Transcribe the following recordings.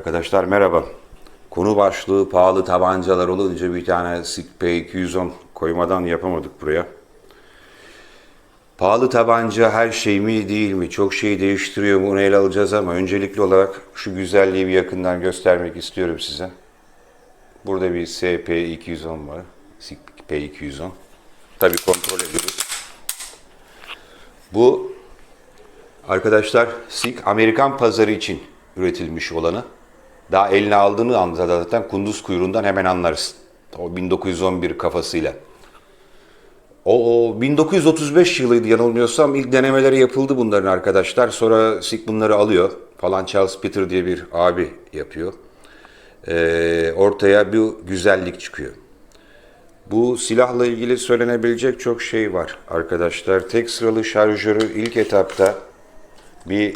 Arkadaşlar merhaba. Konu başlığı pahalı tabancalar olunca bir tane SIG P210 koymadan yapamadık buraya. Pahalı tabanca her şey mi değil mi? Çok şey değiştiriyor mu? Onu ele alacağız ama öncelikli olarak şu güzelliği bir yakından göstermek istiyorum size. Burada bir SP210 var. SIG P210. Tabii kontrol ediyoruz. Bu Arkadaşlar SIG Amerikan pazarı için üretilmiş olanı. Daha eline aldığını anda zaten kunduz kuyruğundan hemen anlarsın. O 1911 kafasıyla. O, o 1935 yılıydı yanılmıyorsam ilk denemeleri yapıldı bunların arkadaşlar. Sonra SIG bunları alıyor falan Charles Peter diye bir abi yapıyor. Ee, ortaya bir güzellik çıkıyor. Bu silahla ilgili söylenebilecek çok şey var arkadaşlar. Tek sıralı şarjörü ilk etapta bir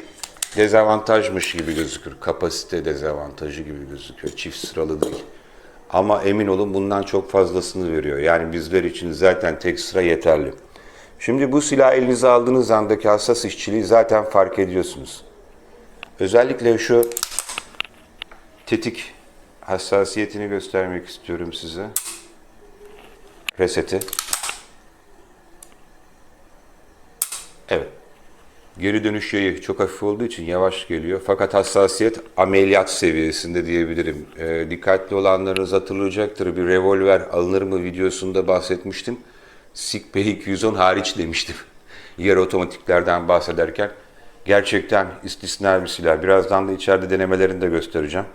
dezavantajmış gibi gözükür. Kapasite dezavantajı gibi gözüküyor. Çift sıralı değil. Ama emin olun bundan çok fazlasını veriyor. Yani bizler için zaten tek sıra yeterli. Şimdi bu silahı elinize aldığınız andaki hassas işçiliği zaten fark ediyorsunuz. Özellikle şu tetik hassasiyetini göstermek istiyorum size. Reseti. Geri dönüş yayı çok hafif olduğu için yavaş geliyor. Fakat hassasiyet ameliyat seviyesinde diyebilirim. E, dikkatli olanlarınız hatırlayacaktır. Bir revolver alınır mı videosunda bahsetmiştim. SIG P210 hariç demiştim. Yer otomatiklerden bahsederken. Gerçekten istisna bir silah. Birazdan da içeride denemelerini de göstereceğim.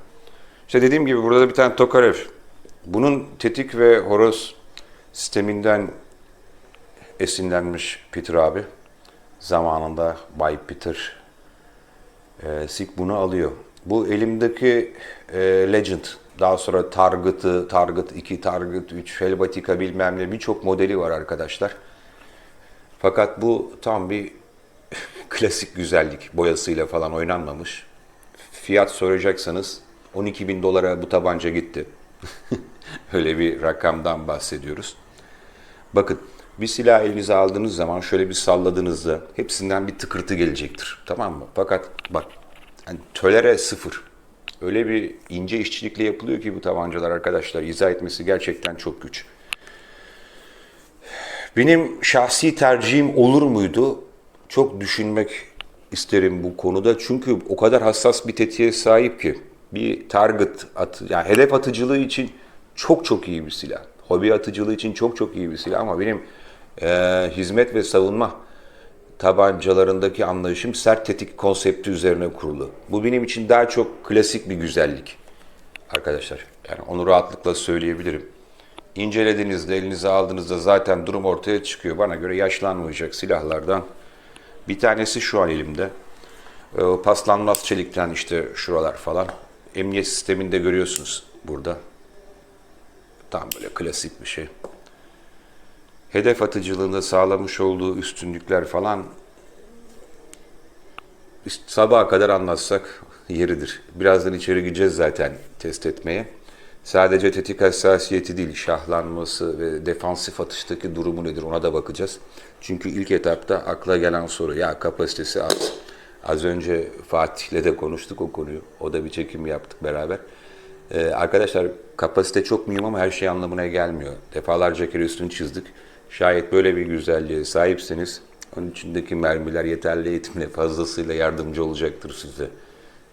İşte dediğim gibi burada da bir tane Tokarev. Bunun tetik ve horoz sisteminden esinlenmiş Peter abi. Zamanında Bay Peter e, Sig bunu alıyor. Bu elimdeki e, Legend, daha sonra Target'ı, Target 2, Target 3, Helvetica bilmem ne birçok modeli var arkadaşlar. Fakat bu tam bir klasik güzellik boyasıyla falan oynanmamış. Fiyat soracaksanız 12 bin dolara bu tabanca gitti. Öyle bir rakamdan bahsediyoruz. Bakın bir silah elinize aldığınız zaman şöyle bir salladığınızda hepsinden bir tıkırtı gelecektir. Tamam mı? Fakat bak yani tölere sıfır. Öyle bir ince işçilikle yapılıyor ki bu tabancalar arkadaşlar izah etmesi gerçekten çok güç. Benim şahsi tercihim olur muydu? Çok düşünmek isterim bu konuda. Çünkü o kadar hassas bir tetiğe sahip ki bir target atı, yani hedef atıcılığı için çok çok iyi bir silah. Hobi atıcılığı için çok çok iyi bir silah ama benim e, hizmet ve savunma tabancalarındaki anlayışım sert tetik konsepti üzerine kurulu. Bu benim için daha çok klasik bir güzellik arkadaşlar. Yani onu rahatlıkla söyleyebilirim. İncelediğinizde, elinize aldığınızda zaten durum ortaya çıkıyor. Bana göre yaşlanmayacak silahlardan bir tanesi şu an elimde. E, paslanmaz çelikten işte şuralar falan. Emniyet sisteminde görüyorsunuz burada. Tam böyle klasik bir şey. Hedef atıcılığında sağlamış olduğu üstünlükler falan sabaha kadar anlatsak yeridir. Birazdan içeri gireceğiz zaten test etmeye. Sadece tetik hassasiyeti değil, şahlanması ve defansif atıştaki durumu nedir ona da bakacağız. Çünkü ilk etapta akla gelen soru ya kapasitesi az. Az önce Fatih'le de konuştuk o konuyu. O da bir çekim yaptık beraber. Ee, arkadaşlar kapasite çok mühim ama her şey anlamına gelmiyor. Defalarca kere üstünü çizdik. Şayet böyle bir güzelliğe sahipseniz onun içindeki mermiler yeterli eğitimle fazlasıyla yardımcı olacaktır size.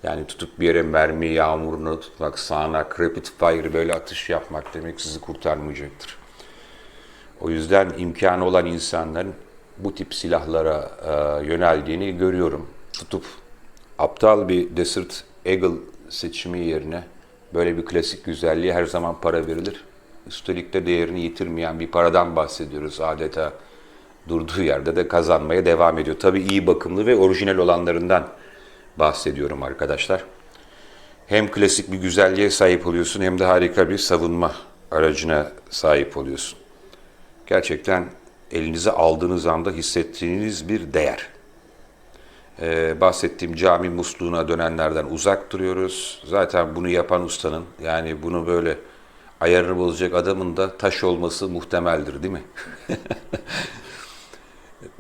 Yani tutup bir yere mermi yağmurunu tutmak, sağanak, rapid fire böyle atış yapmak demek sizi kurtarmayacaktır. O yüzden imkanı olan insanların bu tip silahlara e, yöneldiğini görüyorum. Tutup aptal bir Desert Eagle seçimi yerine böyle bir klasik güzelliğe her zaman para verilir. Üstelik de değerini yitirmeyen bir paradan bahsediyoruz adeta durduğu yerde de kazanmaya devam ediyor. Tabii iyi bakımlı ve orijinal olanlarından bahsediyorum arkadaşlar. Hem klasik bir güzelliğe sahip oluyorsun hem de harika bir savunma aracına sahip oluyorsun. Gerçekten elinize aldığınız anda hissettiğiniz bir değer. Ee, bahsettiğim cami musluğuna dönenlerden uzak duruyoruz. Zaten bunu yapan ustanın yani bunu böyle ayarını bozacak adamın da taş olması muhtemeldir değil mi?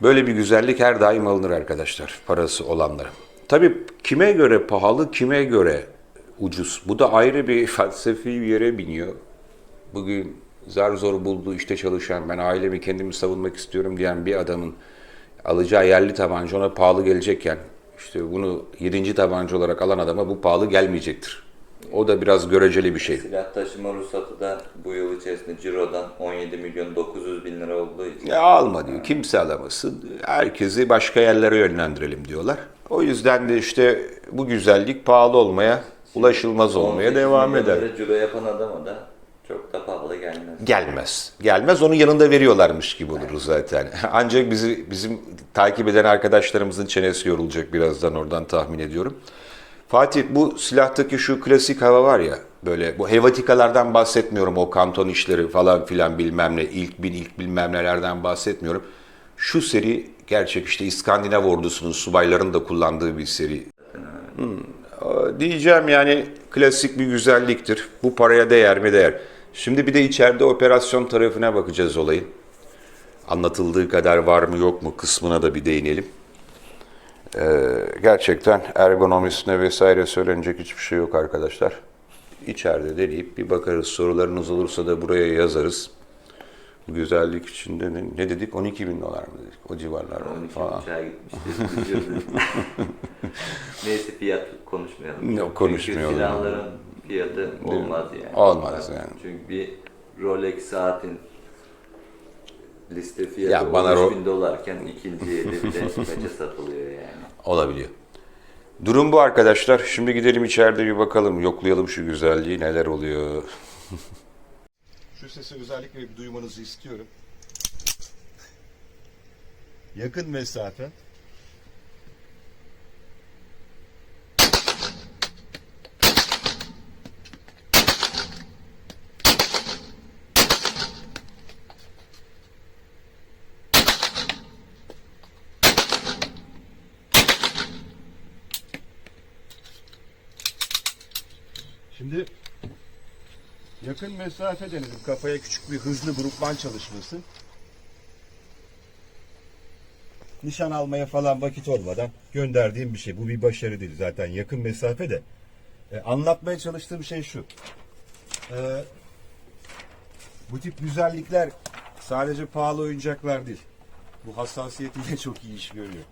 Böyle bir güzellik her daim alınır arkadaşlar parası olanlara. Tabii kime göre pahalı, kime göre ucuz. Bu da ayrı bir felsefi bir yere biniyor. Bugün zar zor bulduğu işte çalışan, ben ailemi kendimi savunmak istiyorum diyen bir adamın alacağı yerli tabanca ona pahalı gelecekken, işte bunu yedinci tabanca olarak alan adama bu pahalı gelmeyecektir. O da biraz göreceli bir şey. Silah taşıma ruhsatı da bu yıl içerisinde Ciro'dan 17 milyon 900 bin lira olduğu için Ya alma diyor. Kimse alamasın. Herkesi başka yerlere yönlendirelim diyorlar. O yüzden de işte bu güzellik pahalı olmaya, ulaşılmaz olmaya 18 devam eder. Ciro yapan adama da çok da pahalı gelmez. Gelmez. Gelmez. Onun yanında veriyorlarmış gibi oluruz zaten. Ancak bizi bizim takip eden arkadaşlarımızın çenesi yorulacak birazdan oradan tahmin ediyorum. Fatih bu silahtaki şu klasik hava var ya böyle bu helvatikalardan bahsetmiyorum o kanton işleri falan filan bilmem ne ilk bin ilk bilmem nelerden bahsetmiyorum. Şu seri gerçek işte İskandinav ordusunun subayların da kullandığı bir seri. Hmm, Diyeceğim yani klasik bir güzelliktir. Bu paraya değer mi değer. Şimdi bir de içeride operasyon tarafına bakacağız olayın. Anlatıldığı kadar var mı yok mu kısmına da bir değinelim. Ee, gerçekten ergonomisine vesaire söylenecek hiçbir şey yok arkadaşlar. İçeride deneyip bir bakarız. Sorularınız olursa da buraya yazarız. Bu güzellik içinde ne, ne dedik? 12 bin dolar mı dedik? O civarlar 12 falan. Neyse fiyat konuşmayalım. Yok, konuşmayalım. Çünkü silahların fiyatı olmaz yani. Olmaz yani. Çünkü bir Rolex saatin liste fiyatı Ya bana 13 Ro- bin dolarken ikinci elde bile kaça satılıyor yani. Olabiliyor. Durum bu arkadaşlar. Şimdi gidelim içeride bir bakalım, yoklayalım şu güzelliği neler oluyor. Şu sesi özellikle bir duymanızı istiyorum. Yakın mesafe. Şimdi yakın mesafe denedim. Kafaya küçük bir hızlı grupman çalışması. Nişan almaya falan vakit olmadan gönderdiğim bir şey. Bu bir başarı değil zaten yakın mesafe de. E, anlatmaya çalıştığım şey şu. E, bu tip güzellikler sadece pahalı oyuncaklar değil. Bu hassasiyetiyle çok iyi iş görüyor.